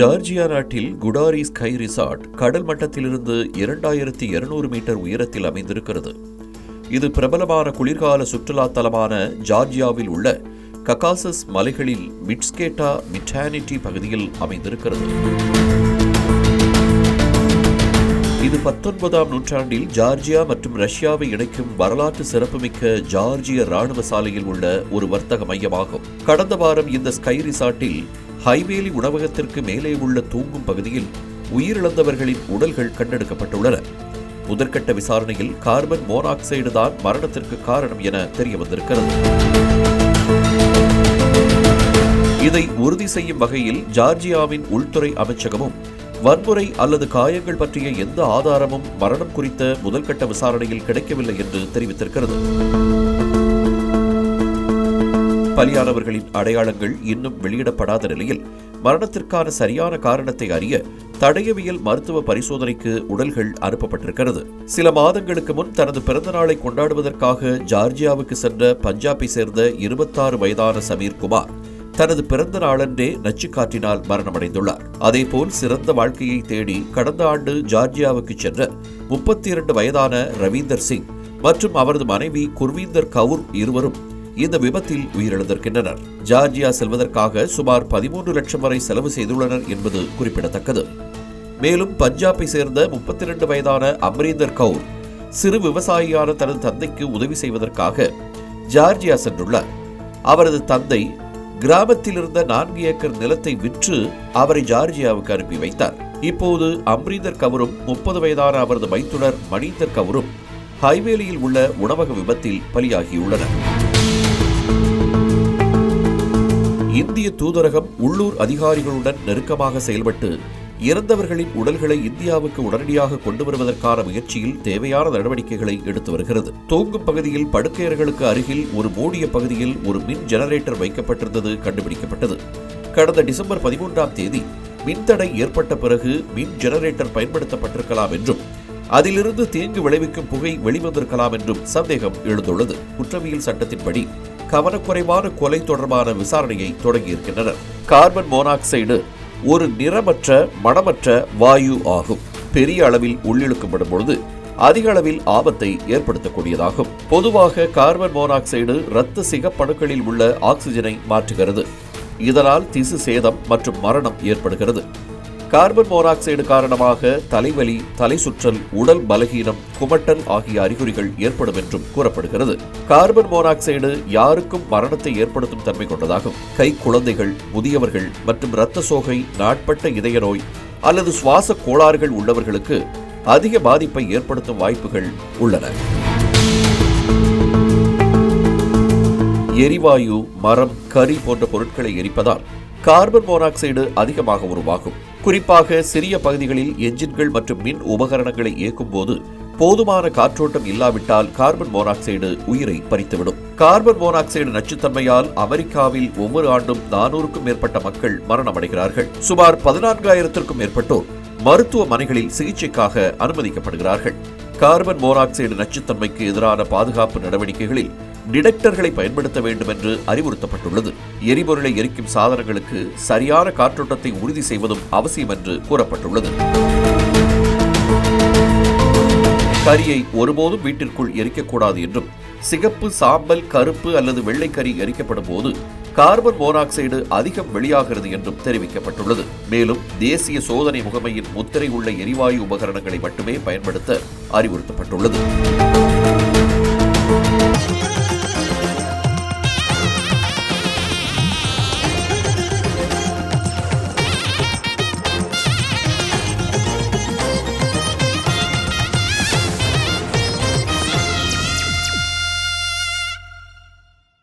Georgia நாட்டில் குடாரி sky resort கடல் மட்டத்திலிருந்து இரண்டாயிரத்தி இருநூறு மீட்டர் உயரத்தில் அமைந்திருக்கிறது. இது பிரபலமான குளிர்கால சுற்றுலா தலமான ஜார்ஜியாவில் உள்ள ககாசஸ் மலைகளில் மிட்ஸ்கேட்டா மிட்டானிட்டி பகுதியில் அமைந்திருக்கிறது. இது பத்தொன்பதாம் நூற்றாண்டில் ஜார்ஜியா மற்றும் ரஷ்யாவை இணைக்கும் வரலாற்று சிறப்புமிக்க ஜார்ஜிய ராணுவ சாலையில் உள்ள ஒரு வர்த்தக மையமாகும். கடந்த வாரம் இந்த ஸ்கை ரிசார்ட்டில் ஹைவேலி உணவகத்திற்கு மேலே உள்ள தூங்கும் பகுதியில் உயிரிழந்தவர்களின் உடல்கள் கண்டெடுக்கப்பட்டுள்ளன. முதற்கட்ட விசாரணையில் கார்பன் மோனாக்சைடு தான் மரணத்திற்கு காரணம் என தெரிய வந்திருக்கிறது இதை உறுதி செய்யும் வகையில் ஜார்ஜியாவின் உள்துறை அமைச்சகமும் வன்முறை அல்லது காயங்கள் பற்றிய எந்த ஆதாரமும் மரணம் குறித்த முதல்கட்ட விசாரணையில் கிடைக்கவில்லை என்று தெரிவித்திருக்கிறது. பலியானவர்களின் அடையாளங்கள் இன்னும் வெளியிடப்படாத நிலையில் மரணத்திற்கான சரியான காரணத்தை அறிய தடயவியல் மருத்துவ பரிசோதனைக்கு உடல்கள் அனுப்பப்பட்டிருக்கிறது. சில மாதங்களுக்கு முன் தனது பிறந்த நாளை கொண்டாடுவதற்காக ஜார்ஜியாவுக்கு சென்ற பஞ்சாபை சேர்ந்த இருபத்தாறு வயதான சமீர் குமார் தனது பிறந்த நாளன்றே நச்சுக்காற்றினால் மரணமடைந்துள்ளார். அதேபோல் சிறந்த வாழ்க்கையை தேடி கடந்த ஆண்டு ஜார்ஜியாவுக்கு சென்ற முப்பத்தி இரண்டு வயதான ரவீந்தர் சிங் மற்றும் அவரது மனைவி குர்வீந்தர் கவுர் இருவரும் இந்த விபத்தில் உயிரிழந்திருக்கின்றனர். ஜார்ஜியா செல்வதற்காக சுமார் பதிமூன்று லட்சம் வரை செலவு செய்துள்ளனர் என்பது குறிப்பிடத்தக்கது. மேலும் பஞ்சாபை சேர்ந்த முப்பத்தி இரண்டு வயதான அம்ரீந்தர் கவுர் சிறு விவசாயியான தனது தந்தைக்கு உதவி செய்வதற்காக ஜார்ஜியா சென்றுள்ளார். அவரது தந்தை கிராமத்தில் இருந்த நான்கு ஏக்கர் நிலத்தை விற்று அவரை ஜார்ஜியாவுக்கு அனுப்பி வைத்தார். இப்போது அம்ரீந்தர் கவுரும் முப்பது வயதான அவரது மைத்துனர் மணீந்தர் கவுரும் ஹைவேலியில் உள்ள உணவக விபத்தில் பலியாகியுள்ளனர். இந்திய தூதரகம் உள்ளூர் அதிகாரிகளுடன் நெருக்கமாக செயல்பட்டு இறந்தவர்களின் உடல்களை இந்தியாவுக்கு உடனடியாக கொண்டு வருவதற்கான முயற்சியில் தேவையான நடவடிக்கைகளை எடுத்து வருகிறது. தூங்கும் பகுதியில் படுக்கையர்களுக்கு அருகில் ஒரு மூடிய பகுதியில் ஒரு மின் ஜெனரேட்டர் வைக்கப்பட்டிருந்தது கண்டுபிடிக்கப்பட்டது. கடந்த டிசம்பர் பதிமூன்றாம் தேதி மின்தடை ஏற்பட்ட பிறகு மின் ஜெனரேட்டர் பயன்படுத்தப்பட்டிருக்கலாம் என்றும் அதிலிருந்து தீங்கு விளைவிக்கும் புகை வெளிவந்திருக்கலாம் என்றும் சந்தேகம் எழுந்துள்ளது. குற்றவியல் சட்டத்தின்படி கவனக்குறைவான கொலை தொடர்பான விசாரணையை தொடங்கியிருக்கின்றனர். கார்பன் மோனாக்சைடு ஒரு நிறமற்ற மணமற்ற வாயு ஆகும். பெரிய அளவில் உள்ளிழுக்கப்படும் பொழுது அதிக அளவில் ஆபத்தை ஏற்படுத்தக்கூடியதாகும். பொதுவாக கார்பன் மோனாக்சைடு இரத்த சிகப்பணுக்களில் உள்ள ஆக்சிஜனை மாற்றுகிறது. இதனால் திசு சேதம் மற்றும் மரணம் ஏற்படுகிறது. கார்பன் மோனாக்சைடு காரணமாக தலைவலி தலை சுற்றல் உடல் பலகீனம் குமட்டல் ஆகிய அறிகுறிகள் ஏற்படும் என்றும் கூறப்படுகிறது. கார்பன் மோனாக்சைடு யாருக்கும் மரணத்தை ஏற்படுத்தும் தன்மை கொண்டதாகும். கை குழந்தைகள் முதியவர்கள் மற்றும் இரத்த சோகை நாட்பட்ட இதய நோய் அல்லது சுவாச கோளாறுகள் உள்ளவர்களுக்கு அதிக பாதிப்பை ஏற்படுத்தும் வாய்ப்புகள் உள்ளன. எரிவாயு மரம் கரி போன்ற பொருட்களை எரிப்பதால் கார்பன் மோனாக்சைடு அதிகமாக உருவாகும். குறிப்பாக சிறிய பகுதிகளில் என்ஜின்கள் மற்றும் மின் உபகரணங்களை இயக்கும் போது போதுமான காற்றோட்டம் இல்லாவிட்டால் கார்பன் மோனாக்சைடு உயிரை பறித்துவிடும். கார்பன் மோனாக்சைடு நச்சுத்தன்மையால் அமெரிக்காவில் ஒவ்வொரு ஆண்டும் நானூறுக்கும் மேற்பட்ட மக்கள் மரணமடைகிறார்கள். சுமார் பதினான்காயிரத்திற்கும் மேற்பட்டோர் மருத்துவமனைகளில் சிகிச்சைக்காக அனுமதிக்கப்படுகிறார்கள். கார்பன் மோனாக்சைடு நச்சுத்தன்மைக்கு எதிரான பாதுகாப்பு நடவடிக்கைகளில் டிடெக்டர்களை பயன்படுத்த வேண்டும் என்று அறிவுறுத்தப்பட்டுள்ளது. எரிபொருளை எரிக்கும் சாதனங்களுக்கு சரியான காற்றோட்டத்தை உறுதி செய்வதும் அவசியம் என்று கூறப்பட்டுள்ளது. கரியை ஒருபோதும் வீட்டிற்குள் எரிக்கக்கூடாது என்றும் சிகப்பு சாம்பல் கருப்பு அல்லது வெள்ளைக்கரி எரிக்கப்படும் போது கார்பன் மோனாக்சைடு அதிகம் வெளியாகிறது என்றும் தெரிவிக்கப்பட்டுள்ளது. மேலும் தேசிய சோதனை முகமையின் முத்திரை உள்ள எரிவாயு உபகரணங்களை மட்டுமே பயன்படுத்த அறிவுறுத்தப்பட்டுள்ளது.